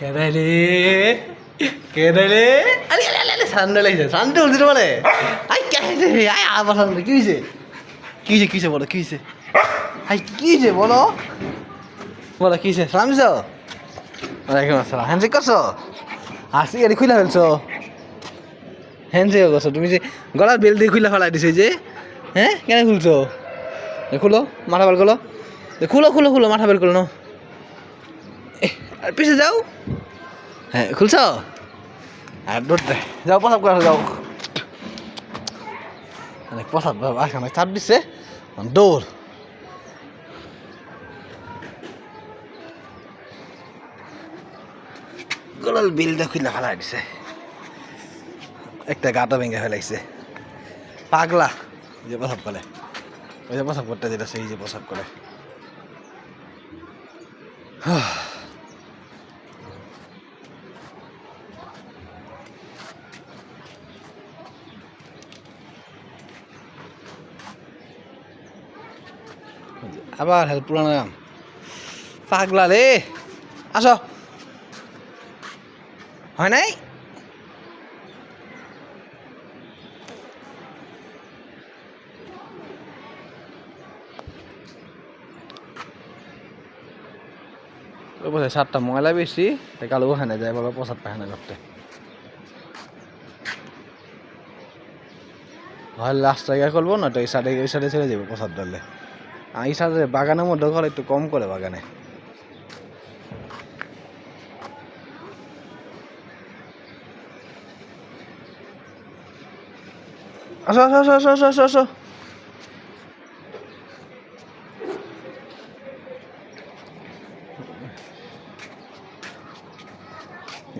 কেডাই রে কেডাই রে আরে আরে আরে, আরে সান্ডে লাগছে সান্ডে উঠছে মানে আই কেডাই রে আই আবার সান্ডে কি হয়েছে কি হয়েছে কি হয়েছে বলো কি হয়েছে আই কি হয়েছে বলো বলো কি হয়েছে সামছ ওয়ালাইকুম আসসালাম হ্যান্ডশেক করছ আসি এটি খুলে ফেলছো হ্যান্ডশেক করছ তুমি যে গলার বেল দিয়ে খুলে ফেলাই দিছে যে হ্যাঁ কেন খুলছো খুলো মাথা খুলো এ খুলো খুলো খুলো মাথা খুলো না আর পিছে যাও। হ্যাঁ খুলছ? আর দৌড় দে। যাও প্রসাব করে যাও। অনেক প্রসাব আসখানে চাপ দিচ্ছে দৌড়। গলাল বিলটা খুলে ফেলাই দিছে। একটা গাটা ভেঙে ফেলাইছে। পাগলা। যে প্রসাব করে। ওই যে প্রসাব করতে যেটা সেই যে প্রসাব করে। আবার হেল্প পুরানো পাগলা রে। আসো। হয় নাই? বসে সাতটা ময়লা বেশি কালো ওখানে যায় বাবা প্রসাদ পায় না করতে হয় লাস্ট জায়গায় করব না তো এই সাইডে ওই সাইডে ছেড়ে যাব প্রসাদ ডালে। এই সাইডে বাগানের মধ্যে ঘর একটু কম করে বাগানে।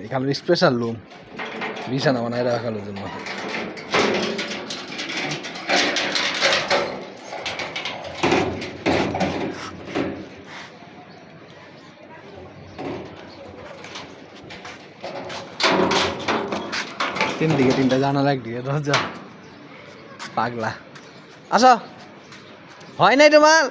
এখানে স্পেশাল রুম বিছানা বানায় রাখার জন্য। তিন দিকে তিনটা জানালা একদিকে দরজা। পাগলা। আসো। হয় নাই তোমার?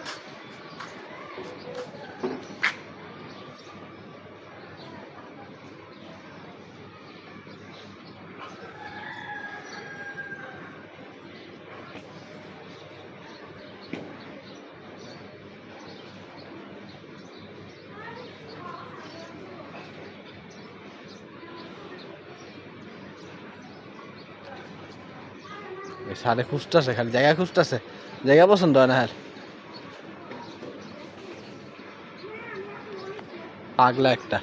সারে খুঁজতেছে খালি জায়গা খুঁজতেছে জায়গা পছন্দ হয় না আর। পাগলা একটা।